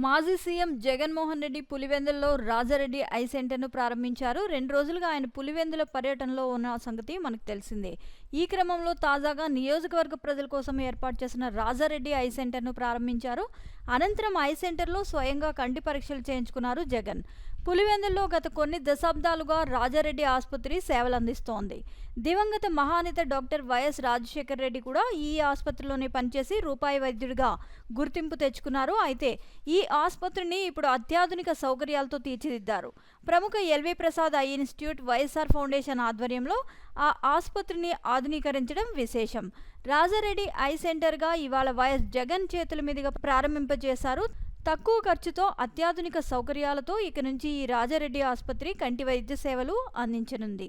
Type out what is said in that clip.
మాజీ సీఎం జగన్మోహన్ రెడ్డి పులివెందులలో రాజారెడ్డి ఐ సెంటర్ను ప్రారంభించారు. రెండు రోజులుగా ఆయన పులివెందుల పర్యటనలో ఉన్న సంగతి మనకు తెలిసిందే. ఈ క్రమంలో తాజాగా నియోజకవర్గ ప్రజల కోసం ఏర్పాటు చేసిన రాజారెడ్డి ఐ సెంటర్ను ప్రారంభించారు. అనంతరం ఐ సెంటర్లో స్వయంగా కంటి పరీక్షలు చేయించుకున్నారు జగన్. పులివెందుల్లో గత కొన్ని దశాబ్దాలుగా రాజారెడ్డి ఆసుపత్రి సేవలందిస్తోంది. దివంగత మహానేత డాక్టర్ వైఎస్ రాజశేఖర్ రెడ్డి కూడా ఈ ఆసుపత్రిలోనే పనిచేసి రూపాయి వైద్యుడిగా గుర్తింపు తెచ్చుకున్నారు. అయితే ఈ ఆసుపత్రిని ఇప్పుడు అత్యాధునిక సౌకర్యాలతో తీర్చిదిద్దారు. ప్రముఖ LV Prasad eye institute YSR foundation ఆధ్వర్యంలో ఆ ఆసుపత్రిని ఆధునీకరించడం విశేషం. రాజారెడ్డి ఐ సెంటర్గా ఇవాళ వైఎస్ జగన్ చేతుల మీదుగా ప్రారంభింపజేశారు. తక్కువ ఖర్చుతో అత్యాధునిక సౌకర్యాలతో ఇక నుంచి ఈ రాజారెడ్డి ఆసుపత్రి కంటి వైద్య సేవలు అందించనుంది.